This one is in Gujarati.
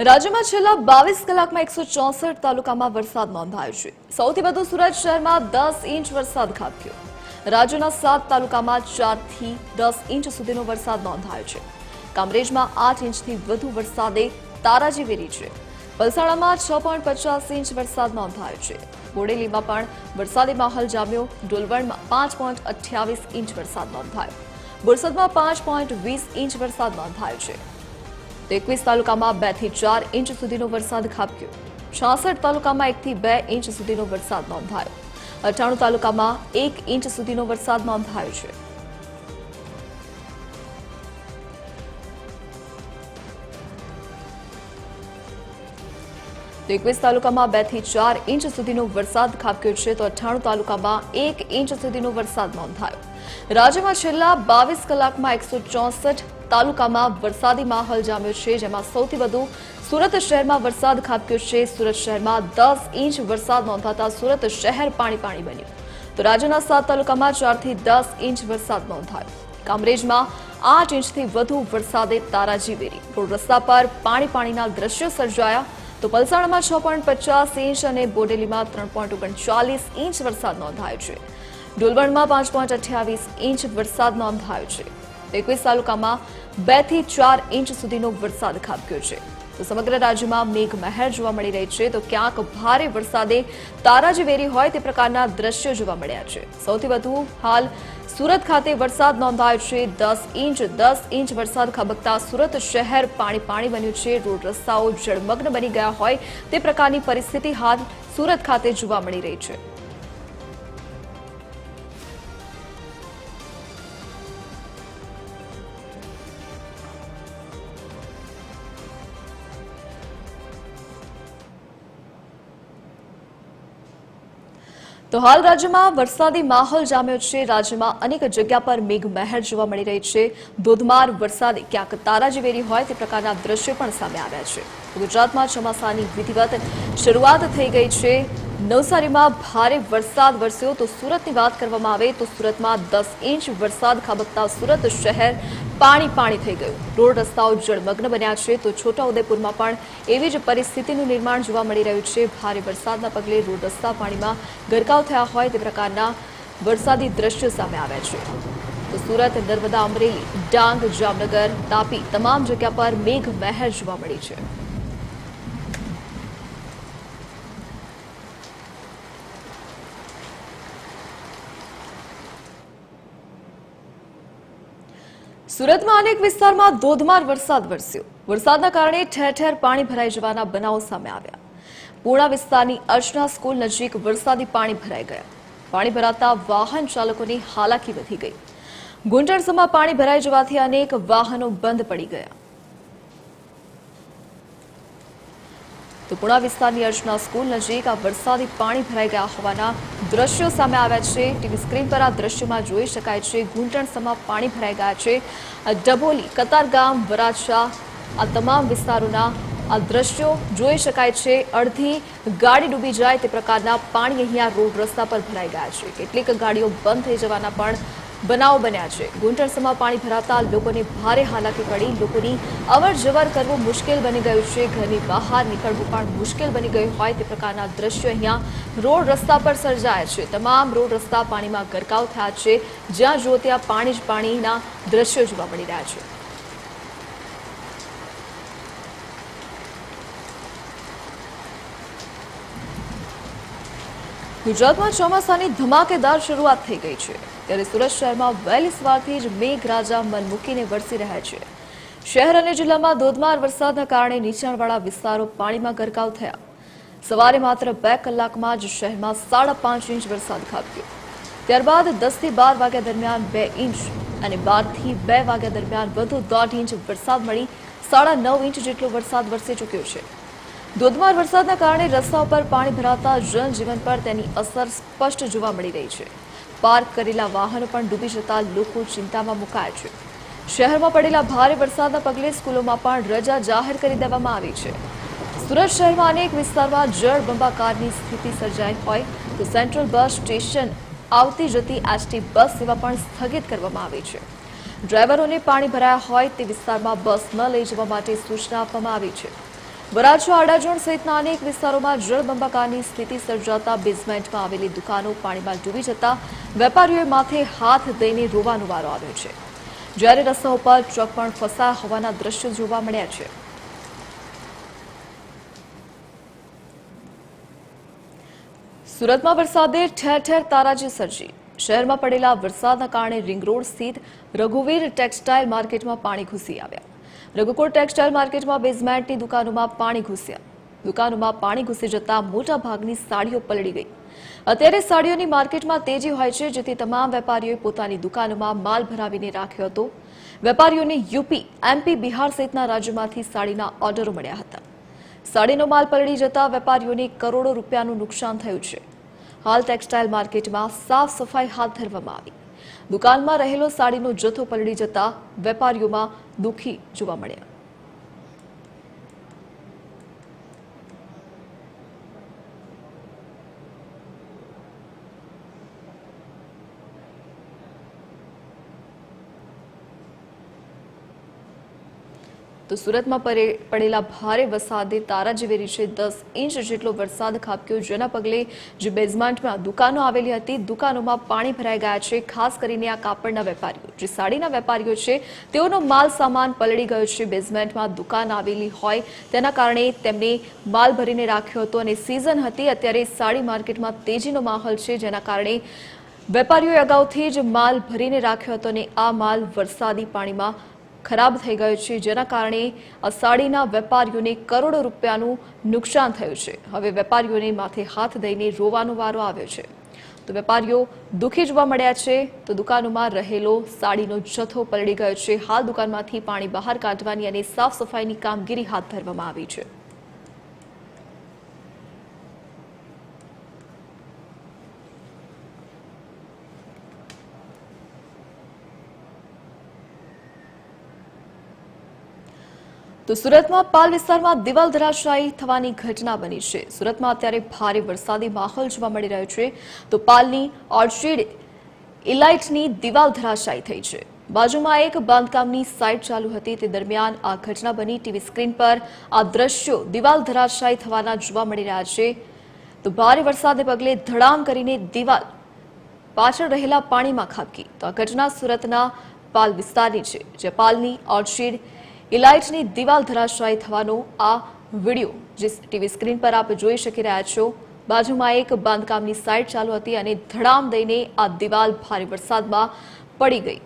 રાજ્યમાં છેલ્લા બાવીસ કલાકમાં એકસો ચોસઠ તાલુકામાં વરસાદ નોંધાયો છે. સૌથી વધુ સુરત શહેરમાં દસ ઇંચ વરસાદ ખાબક્યો. રાજ્યના સાત તાલુકામાં ચારથી દસ ઇંચ સુધીનો વરસાદ નોંધાયો છે. કામરેજમાં આઠ ઇંચથી વધુ વરસાદે તારાજી વેરી છે. વલસાડામાં છ પોઈન્ટ પચાસ ઇંચ વરસાદ નોંધાયો છે. બોડેલીમાં પણ વરસાદી માહોલ જામ્યો. ડોલવણમાં પાંચ પોઈન્ટ અઠ્યાવીસ ઇંચ વરસાદ નોંધાયો. બોરસદમાં પાંચ પોઈન્ટ વીસ ઇંચ વરસાદ નોંધાયો છે. તો એકવીસ તાલુકામાં બેથી ચાર ઇંચ સુધીનો વરસાદ ખાબક્યો. છાસઠ તાલુકામાં એકથી બે ઇંચ સુધીનો વરસાદ નોંધાયો. અઠ્ઠાણું તાલુકામાં એક ઇંચ સુધીનો વરસાદ નોંધાયો છે. તો એકવીસ તાલુકામાં બેથી ચાર ઇંચ સુધીનો વરસાદ ખાબક્યો છે તો અઠ્ઠાણું તાલુકામાં એક ઇંચ સુધીનો વરસાદ નોંધાયો. રાજ્યમાં છેલ્લા બાવીસ કલાકમાં એકસો ચોસઠ તાલુકામાં વરસાદી માહોલ જામ્યો છે, જેમાં સૌથી વધુ સુરત શહેરમાં વરસાદ ખાબક્યો છે. સુરત શહેરમાં દસ ઇંચ વરસાદ નોંધાતા સુરત શહેર પાણી પાણી બન્યું. તો રાજ્યના સાત તાલુકામાં ચારથી દસ ઇંચ વરસાદ નોંધાયો. કામરેજમાં આઠ ઇંચથી વધુ વરસાદે તારાજી વેરી. રોડ રસ્તા પર પાણી પાણીના દ્રશ્યો સર્જાયા. તો વલસાડમાં છ પોઈન્ટ પચાસ ઇંચ અને બોડેલીમાં ત્રણ પોઈન્ટ ઓગણચાલીસ ઇંચ વરસાદ નોંધાયો છે. ડોલવણમાં પાંચ પોઈન્ટ અઠ્યાવીસ ઇંચ વરસાદ નોંધાયો છે. એકવીસ તાલુકામાં બેથી ચાર ઇંચ સુધીનો વરસાદ ખાબક્યો છે. તો સમગ્ર રાજ્યમાં મેઘ મહેર જોવા મળી રહી છે. તો ક્યાંક ભારે વરસાદે તારાજી વેરી હોય તે પ્રકારના દ્રશ્યો જોવા મળ્યા છે. સૌથી વધુ હાલ સુરત ખાતે વરસાદ નોંધાયો છે. દસ ઇંચ દસ ઇંચ વરસાદ ખાબકતા સુરત શહેર પાણી પાણી બન્યું છે. રોડ રસ્તાઓ જળમગ્ન બની ગયા હોય તે પ્રકારની પરિસ્થિતિ હાલ સુરત ખાતે જોવા મળી રહી છે. તો હાલ રાજ્યમાં વરસાદી માહોલ જામ્યો છે. રાજ્યમાં અનેક જગ્યા પર મેઘ મહેર જોવા મળી રહી છે. ધોધમાર વરસાદ ક્યાંક તારાજી વેરી હોય તે પ્રકારના દ્રશ્યો પણ સામે આવ્યા છે. ગુજરાતમાં ચોમાસાની વિધિવત શરૂઆત થઈ ગઈ છે. નવસારીમાં ભારે વરસાદ વરસ્યો તો સુરતની વાત કરવામાં આવે તો સુરતમાં દસ ઇંચ વરસાદ ખાબકતા સુરત શહેર પાણી પાણી થઈ ગયું. રોડ રસ્તાઓ જળમગ્ન બન્યા છે. તો છોટાઉદેપુરમાં પણ એવી જ પરિસ્થિતિનું નિર્માણ જોવા મળી રહ્યું છે. ભારે વરસાદના પગલે રોડ રસ્તા પાણીમાં ગરકાવ થયા હોય તે પ્રકારના વરસાદી દ્રશ્યો સામે આવ્યા છે. તો સુરત, નર્મદા, અમરેલી, ડાંગ, જામનગર, તાપી, તમામ જગ્યા પર મેઘ મહેર જોવા મળી છે. સુરતમાં અનેક વિસ્તારમાં ધોધમાર વરસાદ વરસ્યો. વરસાદના કારણે ઠેર ઠેર પાણી ભરાઈ જવાના બનાવો સામે આવ્યા. પૂર્ણા વિસ્તારની અર્ચના સ્કૂલ નજીક વરસાદી પાણી ભરાઈ ગયા. પાણી ભરાતા વાહન ચાલકોની હાલાકી વધી ગઈ. ગુંટણસમાં પાણી ભરાઈ જવાથી અનેક વાહનો બંધ પડી ગયા. તો વિસ્તારની અર્ચના સ્કૂલ નજીક આ વરસાદી પાણી ભરાઈ ગયા હોવાના દ્રશ્યો સામે આવ્યા છે. ટીવી સ્ક્રીન પર આ દ્રશ્યોમાં જોઈ શકાય છે, ઘૂંટણસમાં પાણી ભરાઈ ગયા છે. ડભોલી કતારગામ વરાછા, આ તમામ વિસ્તારોના આ દ્રશ્યો જોઈ શકાય છે. અડધી ગાડી ડૂબી જાય તે પ્રકારના પાણી અહીંયા રોડ રસ્તા પર ભરાઈ ગયા છે. કેટલીક ગાડીઓ બંધ થઈ જવાના પણ બનાવો બન્યા છે. ગુંટરસમાં પાણી ભરાતા લોકોને ભારે હાલાકી પડી. લોકોની અવર જવર કરવું મુશ્કેલ બની ગયું છે. ઘરની બહાર નીકળવું પણ મુશ્કેલ બની ગયું હોય તે પ્રકારના દ્રશ્યો અહીંયા રોડ રસ્તા પર સર્જાયા છે. તમામ રોડ રસ્તા પાણીમાં ગરકાવ થયા છે. જ્યાં જુઓ ત્યાં પાણી જ પાણીના દ્રશ્યો જોવા મળી રહ્યા છે. ગુજરાતમાં ચોમાસાની ધમાકેદાર શરૂઆત થઈ ગઈ છે. ત્યારે સુરત શહેરમાં વહેલી સવારથી જ મેઘરાજા મન મૂકીને વરસી રહ્યા છે. શહેર અને જિલ્લામાં ધોધમાર વરસાદના કારણે નીચાણવાળા વિસ્તારો પાણીમાં ગરકાવ થયા. સવારે માત્ર બે કલાકમાં જ શહેરમાં સાડા પાંચ ઇંચ વરસાદ ખાબક્યો. ત્યારબાદ દસથી બાર વાગ્યા દરમિયાન બે ઇંચ અને બારથી બે વાગ્યા દરમિયાન વધુ દોઢ ઇંચ વરસાદ મળી સાડા નવ ઇંચ જેટલો વરસાદ વરસી ચૂક્યો છે. ધોધમાર વરસાદના કારણે રસ્તાઓ પર પાણી ભરાતા જનજીવન પર તેની અસર સ્પષ્ટ જોવા મળી રહી છે. પાર્ક કરેલા વાહનો પણ ડૂબી જતા લોકો ચિંતામાં મુકાયા છે. શહેરમાં પડેલા ભારે વરસાદના પગલે સ્કૂલોમાં પણ રજા જાહેર કરી દેવામાં આવી છે. સુરત શહેરમાં અનેક વિસ્તારમાં જળ બંબાકારની સ્થિતિ સર્જાઈ હોય તો સેન્ટ્રલ બસ સ્ટેશન આવતી જતી એસટી બસ સેવા પણ સ્થગિત કરવામાં આવી છે. ડ્રાઈવરોને પાણી ભરાયા હોય તે વિસ્તારમાં બસ ન લઈ જવા માટે સૂચના આપવામાં આવી છે. વરાછા અડાજણ સહિતના અનેક વિસ્તારોમાં જળબંબાકારની સ્થિતિ સર્જાતા બેઝમેન્ટમાં આવેલી દુકાનો પાણીમાં ડૂબી જતા વેપારીઓએ માથે હાથ દઈને રોવાનો વારો આવ્યો છે. જ્યારે રસ્તા ઉપર ટ્રક પણ ફસાયા હોવાના દ્રશ્યો જોવા મળ્યા છે. સુરતમાં વરસાદે ઠેર ઠેર તારાજી સર્જી. શહેરમાં પડેલા વરસાદના કારણે રિંગ રોડ સ્થિત રઘુવીર ટેક્સટાઇલ માર્કેટમાં પાણી ઘૂસી આવ્યા. રઘુકોટ ટેક્સટાઇલ માર્કેટમાં બેઝમેન્ટની દુકાનોમાં પાણી ઘૂસ્યા. દુકાનોમાં પાણી ઘૂસી જતા મોટા ભાગની સાડીઓ પલળી ગઈ. અત્યારે સાડીઓની માર્કેટમાં તેજી હોય છે, જેથી તમામ વેપારીઓએ પોતાની દુકાનોમાં માલ ભરાવીને રાખ્યો હતો. વેપારીઓને યુપી, એમપી, બિહાર સહિતના રાજ્યોમાંથી સાડીના ઓર્ડરો મળ્યા હતા. સાડીનો માલ પલળી જતા વેપારીઓને કરોડો રૂપિયાનું નુકસાન થયું છે. હાલ ટેક્સટાઇલ માર્કેટમાં સાફ સફાઈ હાથ ધરવામાં આવી. દુકાનમાં રહેલો સાડીનો જથ્થો પલળી જતા વેપારીઓમાં દુઃખી જોવા મળ્યા. તો સુરતમાં પડેલા ભારે વરસાદે તારાજી છે દસ ઇંચ જેટલો વરસાદ ખાબક્યો, જેના પગલે જે બેઝમેન્ટમાં દુકાનો આવેલી હતી, દુકાનોમાં પાણી ભરાઈ ગયા છે, ખાસ કરીને આ કાપડના વેપારીઓ. જે સાડીના વેપારીઓ છે, તેઓનો માલ સામાન પલળી ગયો છે, બેઝમેન્ટમાં દુકાન આવેલી હોય તેના કારણે તેમને માલ ભરીને રાખ્યો હતો અને સિઝન હતી અત્યારે સાડી માર્કેટમાં તેજીનો માહોલ છે, જેના કારણે વેપારીઓએ અગાઉથી જ માલ ભરીને રાખ્યો હતો અને આ માલ વરસાદી પાણીમાં ખરાબ થઈ ગયો છે. જેના કારણે આ સાડીના વેપારીઓને કરોડો રૂપિયાનું નુકસાન થયું છે. હવે વેપારીઓને માથે હાથ દઈને રોવાનો વારો આવ્યો છે. તો વેપારીઓ દુઃખી જોવા મળ્યા છે. તો દુકાનોમાં રહેલો સાડીનો જથ્થો પલળી ગયો છે. હાલ દુકાનમાંથી પાણી બહાર કાઢવાની અને સાફ સફાઈની કામગીરી હાથ ધરવામાં આવી છે. તો સુરતમાં પાલ વિસ્તારમાં દિવાલ ધરાશાયી થવાની ઘટના બની છે. સુરતમાં અત્યારે ભારે વરસાદી માહોલ જોવા મળી રહ્યો છે. તો પાલની ઓર્ચિડ ઇલાઇટની દિવાલ ધરાશાયી થઈ છે. બાજુમાં એક બાંધકામની સાઇટ ચાલુ હતી. તે દરમિયાન આ ઘટના બની. ટીવી સ્ક્રીન પર આ દ્રશ્યો દિવાલ ધરાશાયી થવાના જોવા મળી રહ્યા છે. તો ભારે વરસાદને પગલે ધડામ કરીને દિવાલ પાછળ રહેલા પાણીમાં ખાબકી. તો આ ઘટના સુરતના પાલ વિસ્તારની છે જે પાલની ઓર્ચિડ ઇલાઇટની દિવાલ ધરાશાયી થવાનો આ વીડિયો, જે ટીવી સ્ક્રીન પર આપ જોઈ શકી રહ્યા છો. બાજુમાં એક બાંધકામની સાઇટ ચાલુ હતી અને ધડામ દઈને આ દિવાલ ભારે વરસાદમાં પડી ગઈ.